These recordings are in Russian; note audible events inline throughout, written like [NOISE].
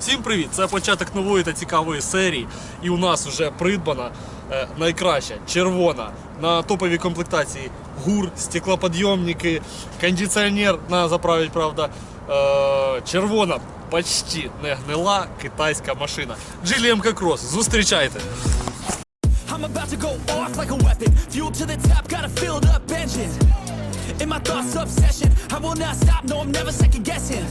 Всім привіт! Це початок нової та цікавої серії. І у нас вже придбана е, найкраща червона на топовій комплектації гур, стеклоподйомники, кондиціонер на заправить, правда. Е, червона, почти не гнила китайська машина. Geely MK Cross. Зустрічайте! I'm about to go off like a weapon. Fuel to the top, got a filled up engine. In my thoughts, obsession. I will not stop, no, I'm never second guessing.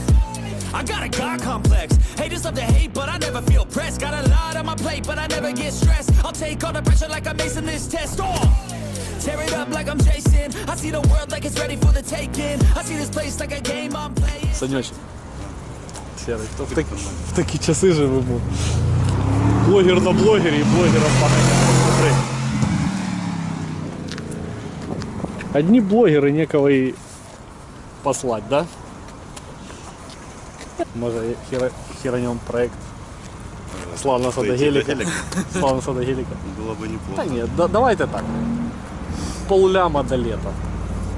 I got a God complex. Haters love to hate, but I never feel pressed. Got a lot on my plate, but I never get stressed. I'll take all the pressure like I'm acing this test. Oh! Tear it up like I'm Jason. I see the world like it's ready for the taking. I see this place like a game I'm playing. Санечек. Серый, то в, такі, в такі часи живемо. Блогер на блогері і блогером посмотри. Одни блогеры некого и послать, да? Може, хера, херанем проект. Славно Садогелика. Славно Садогелика. Было бы неплохо. Да нет, да, давайте так. Полляма до лета.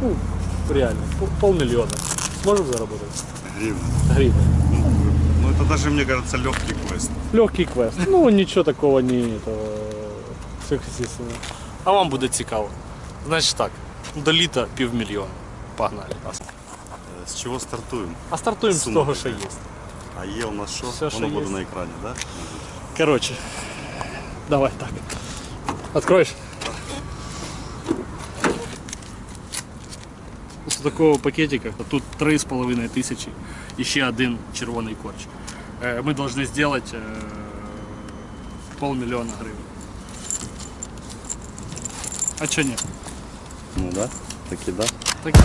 Ну, реально, пол- полмиллиона. Сможем заработать? Гривен. Гривен. Ну это даже, мне кажется, легкий квест. Легкий квест. Ну, нічого такого не этого, сверхъестественного. А вам буде цікаво. Значить так, до літа півмільйона. Погнали. Э, С чего стартуем? А стартуємо з Сума того, що є. какая? А Е у нас что? Всё, что Оно буде есть. на экране, да? Короче, давай так. Откроешь? З такого пакетика тут 3,5 тисячі і ще один червоний корч. Е, Ми повинні зробити е, полмільйона гривень. А чого ні? Ну да, таки да. Так...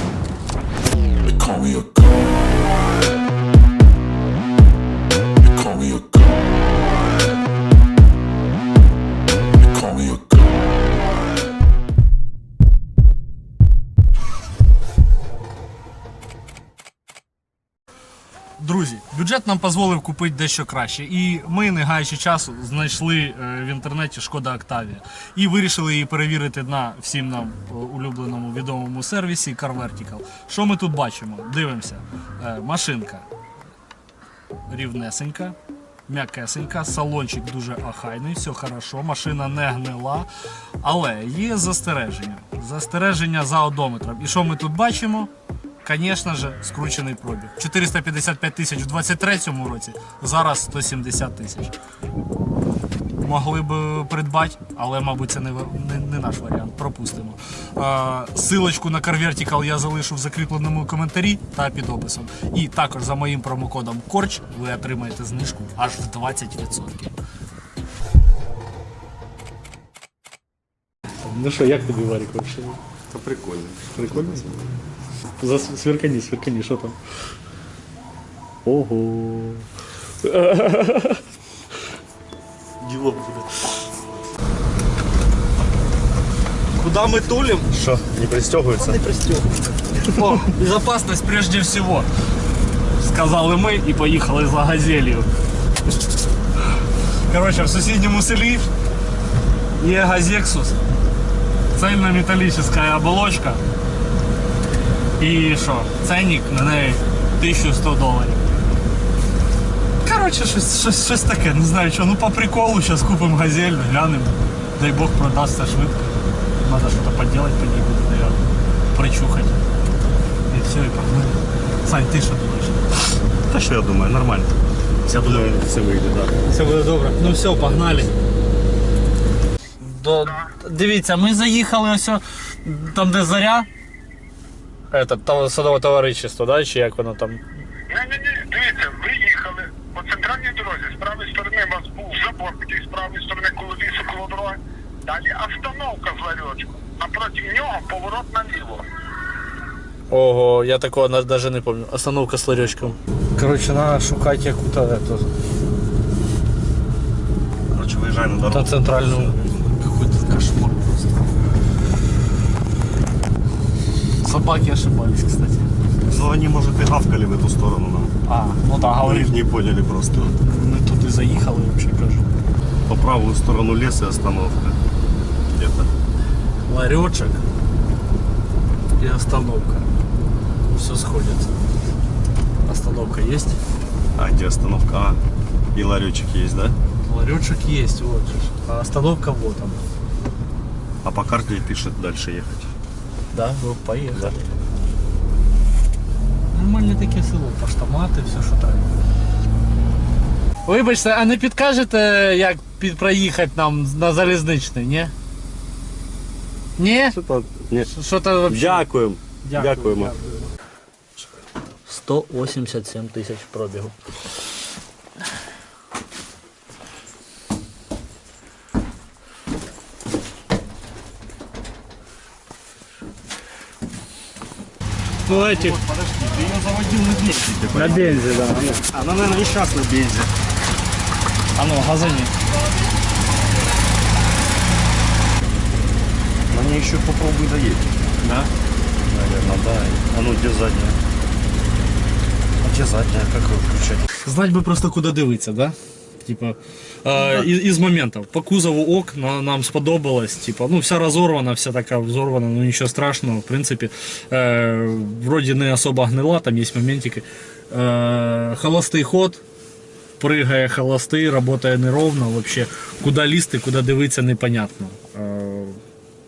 бюджет нам дозволив купити дещо краще. І ми, не гаючи часу, знайшли е, в інтернеті Шкода Октавія і вирішили її перевірити на всім нам е, улюбленому відомому сервісі Car Vertical. Що ми тут бачимо? Дивимося. Е, Машинка рівнесенька. М'якесенька, салончик дуже охайний, все хорошо, машина не гнила. Але є застереження. Застереження за одометром. І що ми тут бачимо? Звісно ж, скручений пробіг. 455 тисяч у 23-му році, зараз 170 тисяч. Могли б придбати, але, мабуть, це не, не, не наш варіант. Пропустимо. Силочку на Car Vertical я залишу в закріпленому коментарі та під описом. І також за моїм промокодом Корч ви отримаєте знижку аж в 20%. Ну що, як тобі Варік взагалі? Это прикольно. Прикольно? За сверкани, сверкани, що там? Ого. Діло буде. Куда мы тулим? Что, не пристегивается? О, безопасность прежде всего. Сказали ми і поїхали за газелью. Короче, в сусідньому селі є газексус. Цельнометаллическая оболочка. І що? Ценник на неї 1100 доларів. Короче, щось, щось, щось таке, не знаю що. Ну по приколу зараз купимо газель, глянемо. Дай Бог продасться швидко. Надо что-то поделать по ней будет, наверное. Причухать. И все, и погнали. Сань, ты что думаешь? Да что я думаю, нормально. Я думаю, все выйдет, да. Все буде добре. Ну все, погнали. До... Дивіться, ми заїхали ось о- там, де заря. Это, там садове товариство, да? Чи як воно там? Ні, ні, ні, дивіться, ви їхали по центральній дорозі, з правої сторони у вас був забор такий з правої сторони коло лісу, коло дороги. Далі остановка з ларьочку. Напроти нього поворот наліво. Ого, я такого навіть не пам'ятаю. Остановка з ларечком. Короче, надо шукати яку-то эту, Короче, выезжаем на на дорогу. центральну. Собаки ошибались, кстати. Ну, они, может, и гавкали в эту сторону нам. А, ну да, Мы их не поняли просто. Ми туди заїхали, взагалі кажу. По правую сторону леса и остановка. Где-то. ларечек и остановка. Все сходится. Остановка есть? А где остановка? А, и ларечек есть, да? Ларечек есть, вот же. А остановка вот она. А по карте пишет дальше ехать. Да, ну поїхали. Нормальне таке село, поштомати, все, що треба. Вибачте, а не підкажете, як під проїхати нам на залізничний, ні? Ні? Що то вообще? Дякуємо. Дякуємо. 187 тисяч пробігу. Ну эти Подожди, ты ее заводил на бензе. на бензе, да. Она, наверное, и сейчас на бензе. А ну, газани. На ней еще попробуй доедь. Да? Наверное, да. А ну, где задняя? А где задняя? Как ее включать? Знать би просто куди дивитися, да? Типа, е, із, із моментів. По кузову ок, на, нам сподобалось. Типа, ну, вся розорвана, вся така взорвана, ну нічого страшного. В принципі, е, вроді не особо гнила, там є моментики. Е, холостий ход, пригає холостий, працює неровно. Вообще, куди лізти, куди дивитися, непонятно. Е,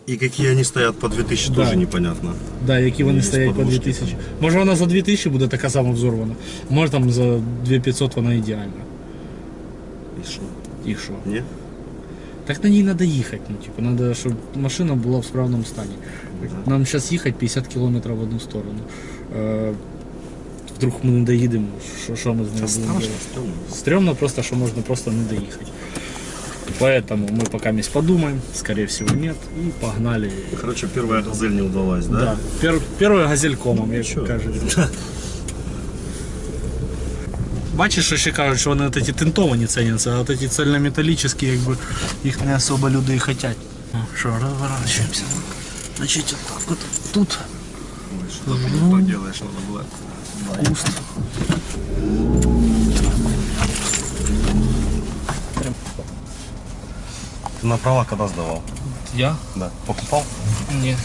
И какие они стоят по 2000, Да. тоже непонятно. Да, які вони Є стоять по подушки 2000. Може вона за 2000 буде така сама взорвана. Може там за 2500 вона ідеальна. И что? І що? Не? Так на ней надо ехать, ну, типа, надо, чтобы машина была в справном стані. Нам сейчас ехать 50 километров в одну сторону. Е, вдруг ми не доїдемо, що, що ми з нею будемо робити? Стрёмно просто, что можно просто не доехать. Поэтому мы пока месть подумаем, скорее всего нет, и погнали. Короче, первая газель не удалась, да? Да, пер, первый газелькомом, як Нічого. кажуть. [LAUGHS] Бачиш, що ще кажуть, що вони от ці тинтовані ціняться, а от ці цельнометалічні, якби їх не особо люди і хочуть. Ну, Що, розворачуємося. Значить, отак от тут Что ты не то делаешь, надо было. куст. Ты на права когда сдавал? Я? Да. Покупал? Ні.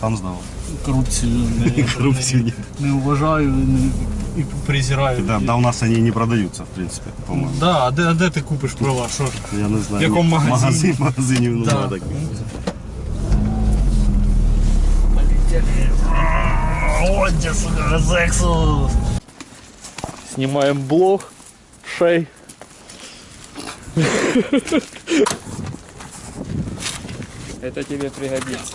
Сам сдавал. Корупцію не, Коррупцию [LAUGHS] нет. не вважаю не, і презираю. Да, да, у нас они не продаются, в принципе, по-моему. Да, а де, а де ти купиш права? Що ж? Я не знаю. В якому ні- магазині? Магазин, магазине, ну Да. да, так. Полетели. сука, сексу. Снимаем блог. Шей. Это тебе пригодится.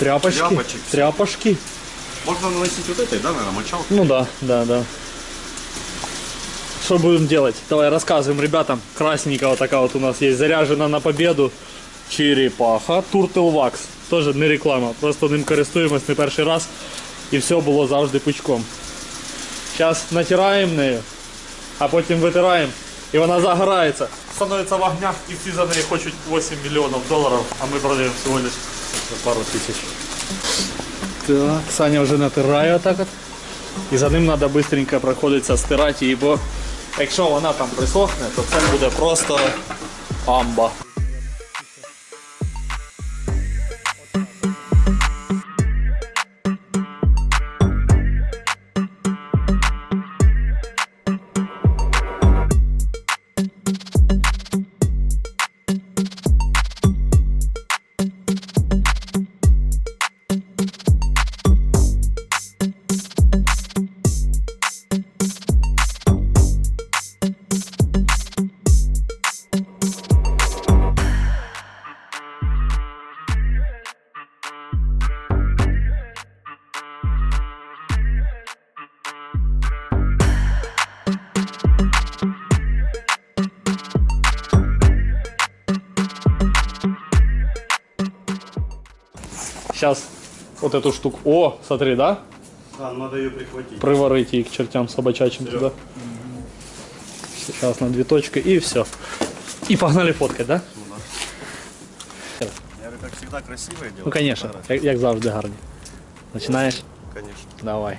Тряпочки. Тряпочек. Тряпочки. Можно наносить вот этой, да, наверное, мочалку? Ну да, да, да. Что будем делать? Давай рассказываем ребятам. Красненькая вот такая вот у нас есть. Заряжена на победу. Черепаха. Turtle Wax. Тоже не реклама. Просто ним користуємось не перший раз. І все було завжди пучком. Зараз натираємо нею, а потім витираємо. І вона загорається. Становиться в огнях і всі за неї хочуть 8 мільйонів доларів, а ми продаємо всього лиш за Пару тисяч. Так, Саня вже натирає отак от. І за ним треба швидко проходитися, стирати бо якщо вона там присохне, то це буде просто амба. Сейчас вот эту штуку. О, смотри, да? Да, надо ее прихватить. Приварить ее к чертям собачачим туда. Сейчас на две точки и все. И погнали фоткать, да? Я говорю, как всегда красивое дело. Ну, конечно, як, як завжди гарні. Починаєш? Конечно. Давай.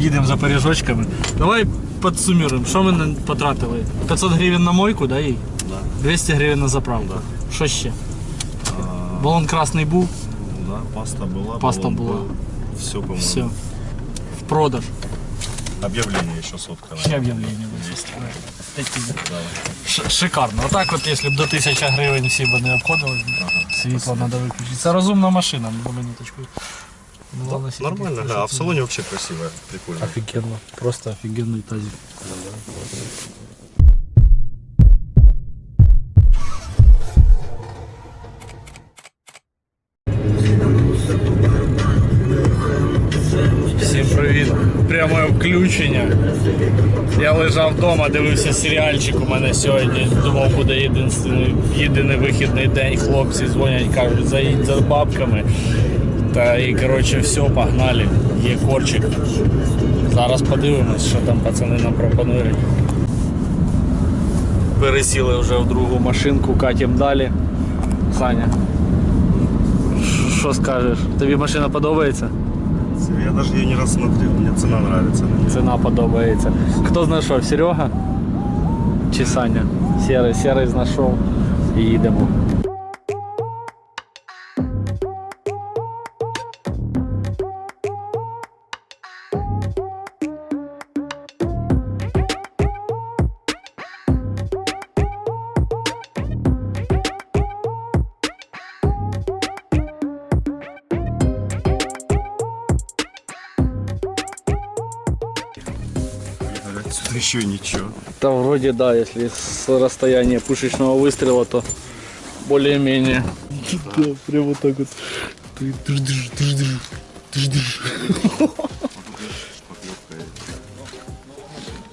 Їдемо за пиріжочками. Давай підсуміруємо, що ми на- потратили? 500 гривень на мойку, да, їй? Да. 200 гривень на заправку. Що ще? Балон красний був, Да, паста была. Паста баллон была. был. Все, по-моему. все. В продаж. Объявление еще соткано. Ще об'явлення буде. Ш- Шикарно. Отак от, якщо б до 1000 гривень всі б не обходили, світло треба виключити. Це розумна машина, на минуточку. Була на сіті. Нормально, да. А в салоне вообще красивая. Прикольно. Офігенно. Просто офігенний тазик. Всім привіт. Пряме включення. Я лежав вдома, дивився серіальчик у мене сьогодні. Думав, буде єдиний вихідний день. Хлопці дзвонять, кажуть, заїдь за бабками. Та і коротше все, погнали. Є корчик. Зараз подивимось, що там пацани нам пропонують. Пересіли вже в другу машинку, катім далі. Саня. ш- Що скажеш? Тобі машина подобається? Я даже ее не рассмотрел. Мне цена нравится. на неё. Ціна подобається. Хто знайшов? Серега? Чи Саня? Серий, серий знайшов і їдемо. еще ничего. Да вроде да, если с расстояния пушечного выстрела, то более-менее. Да, прям вот так вот.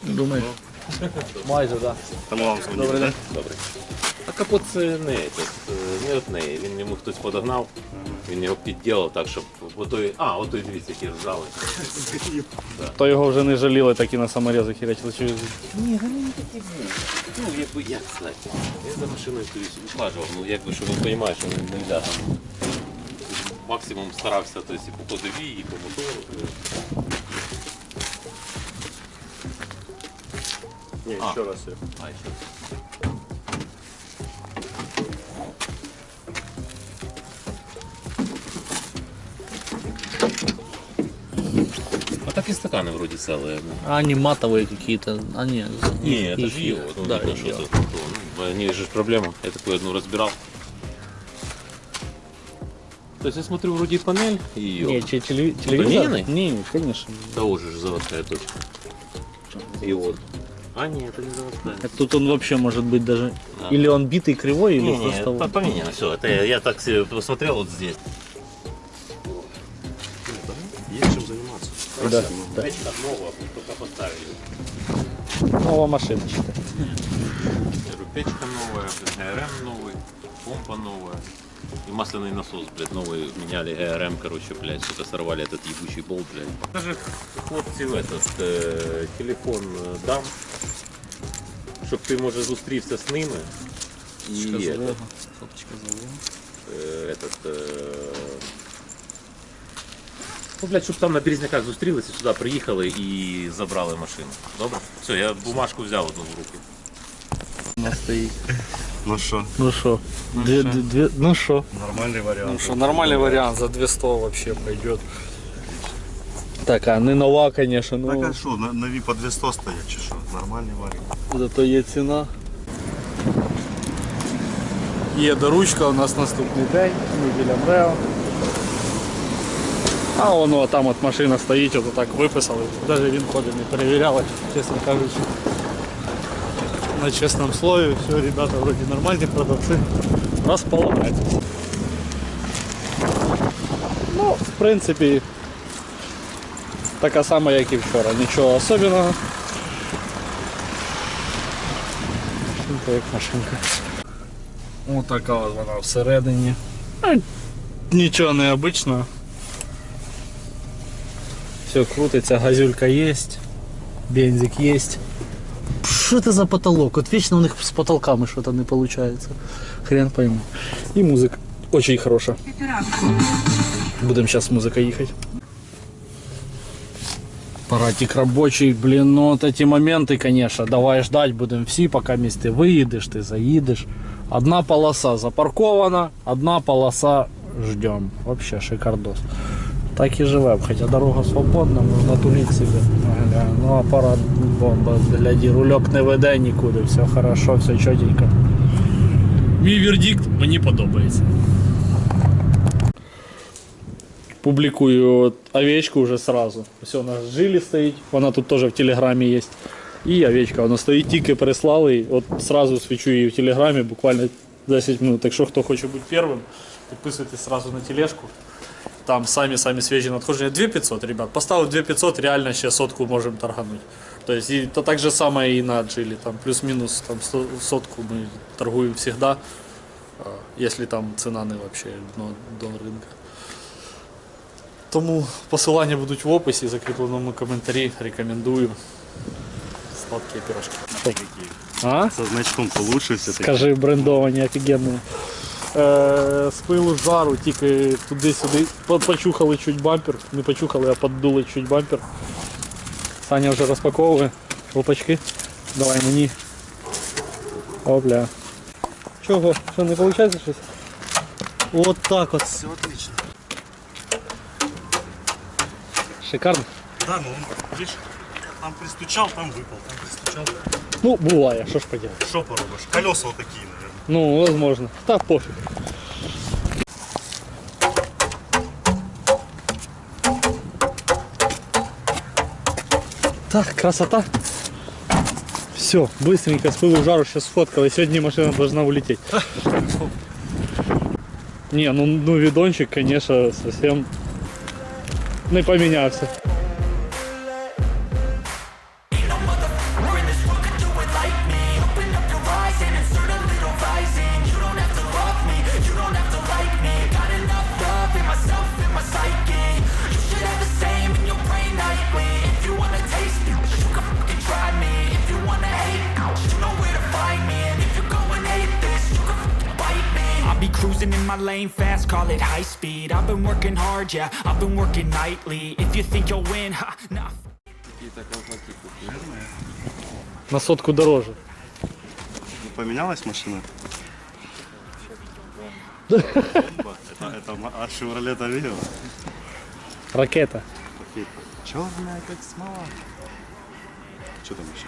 Думаешь? Майже, да. Там вам звонили, Добрий да? день. А капот це не, этот, е, не одне. Він йому хтось подогнав, він його підділив так, щоб отой, а, отой дивіться, які ржали. То його вже не жаліли, так і на саморезах херачили. Чи- Ні, він не такий був. Ну, якби як сказати. Я за машиною колись ухажував, ну якби що він розуміє, що не можна там. Максимум старався тобто, і по ходовій, і по мотору. Не, А. еще раз. я. А, ще. А так и стаканы вроде целые. А они матовые какие-то. А нет. Не, это же его. Ну, да, что его. это. Ну, не же проблема. Я такую одну разбирал. То есть я смотрю, вроде и панель, и ее. Не, че- телеви- телевизор? Поменянный? Не, конечно. Того же заводская точка. И вот. А, нет, это не заводская. Это Тут он вообще может быть даже... Да. Или он битый кривой, или Не, не, просто... по- поменяно все. Это я, я так себе посмотрел вот здесь. Да, Красиво. да. Печка новая, только поставили. Новая машиночка. Я говорю, Печка новая, блядь, ГРМ новый, помпа новая. И масляный насос, блядь, новый меняли ГРМ, короче, блядь, сука, сорвали этот ебучий болт, блядь. Покажи хлопців этот е, телефон е, дам, щоб ти, може, зустрівся з ними. І этот, е, этот, е, ну, блядь, щоб там на Березняках зустрілися, сюди приїхали і забрали машину. Добре? Все, я бумажку взяв одну в руки. У нас стоит. Ну что, Ну что? Две, две- две- ну что? нормальный вариант. Ну что, нормальный вариант, за 200 вообще пойдет. Так, а не нова, конечно, Так но а что, на, на ВИПа 200 стоять, чи що? Нормальный вариант. зато є ціна. Є доручка, у нас наступний день, ми біля МРЕО. А воно там от машина стоїть, от так виписали. Навіть він ходить, не перевіряли, чесно кажучи. На чесному слові, все, ребята вроді нормальні продавці. Розполагайтесь. Ну, в принципі, така сама, як і вчора. Нічого особливого. Машинка як машинка. Ось така от вона всередині. А, Нічого необычного. Все крутиться, газюлька є, бензик є. Що це за потолок? От вічно у них з потолками щось не виходить. Хрен пойму. І музика дуже хороша. Будемо зараз музика їхати. Апаратик робочий, блін, ну от ці моменти, конечно, давай ждать будемо всі, поки місти виїдеш, ти заїдеш. Одна полоса запаркована, одна полоса ждем. Вообще шикардос. Так і живем, хоча дорога свободна, можна тулити себе. Гля, Ну апарат бомба, гляді, рульок не веде нікуди, все хорошо, все чотенько. Мій вердикт мені подобається. Публикую от овечку уже сразу. Все, у нас жилі стоїть, вона тут теж в телеграмі є. І овечка, вона стоїть, тільки переслали, от сразу свічу її в телеграмі, буквально 10 минут. Так що хто хоче бути першим, підписуйтесь сразу на тележку. Там самі-самі свіжі надходження. 2500, ребят. Поставив 2500, реально ще сотку можемо торгануть. Тобто, і, то так же саме і на джилі. Там плюс-мінус там, сто- сотку ми торгуємо завжди, а, якщо там ціна не вообще ну, до ринку. Тому посилання будуть в описі, закріпленому коментарі. Рекомендую. Сладкі пірожки. А? Со значком получше все-таки. Скажи, брендовані, офігенні. Е, з пилу з жару, тільки туди-сюди. По- Почухали чуть бампер. Не почухали, а поддули чуть бампер. Саня вже розпаковує. Опачки. Давай мені. Опля. Чого? Що, не виходить щось? От так от. Все отлично. Шикарно. Да, ну, видишь, там пристучал, там выпал, там пристучал. Ну, буває, що ж поділати. Что поробишь? Колеса вот такие, наверное. Ну, возможно. Та пофіг. Так, красота. Все, быстренько с пылу жару сейчас сфоткала. Сегодня машина должна улететь. Не, ну, ну видончик, конечно, совсем не поменялся. Yeah, I've been working nightly. If you think you'll win, ha, nah. На сотку дороже. Не поменялась машина? [LAUGHS] Это, это от Chevrolet Aveo. Ракета. Черная, как смола. Что там еще?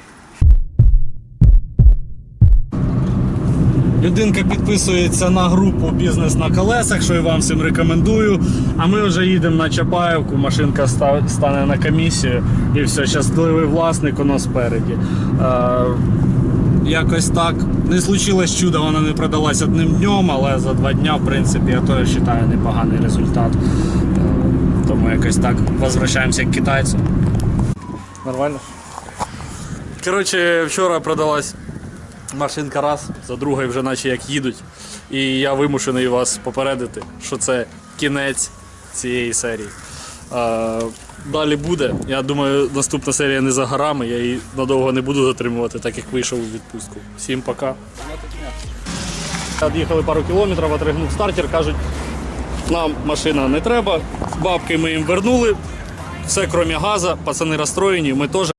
Людинка підписується на групу Бізнес на колесах, що і вам всім рекомендую. А ми вже їдемо на Чапаївку, машинка стане на комісію і все, щасливий власник у нас спереді. Е, якось так. Не случилось чудо, вона не продалась одним днем, але за два дня, в принципі, я теж вважаю непоганий результат. Е, тому якось так возвращаємося к китайцю. Нормально? Коротше, вчора продалась машинка раз, за другою вже наче як їдуть. І я вимушений вас попередити, що це кінець цієї серії. Далі буде. Я думаю, наступна серія не за горами, я її надовго не буду затримувати, так як вийшов у відпустку. Всім пока. Від'їхали пару кілометрів, отригнув стартер, кажуть, нам машина не треба, бабки ми їм вернули, все крім газу, пацани розстроєні, ми теж.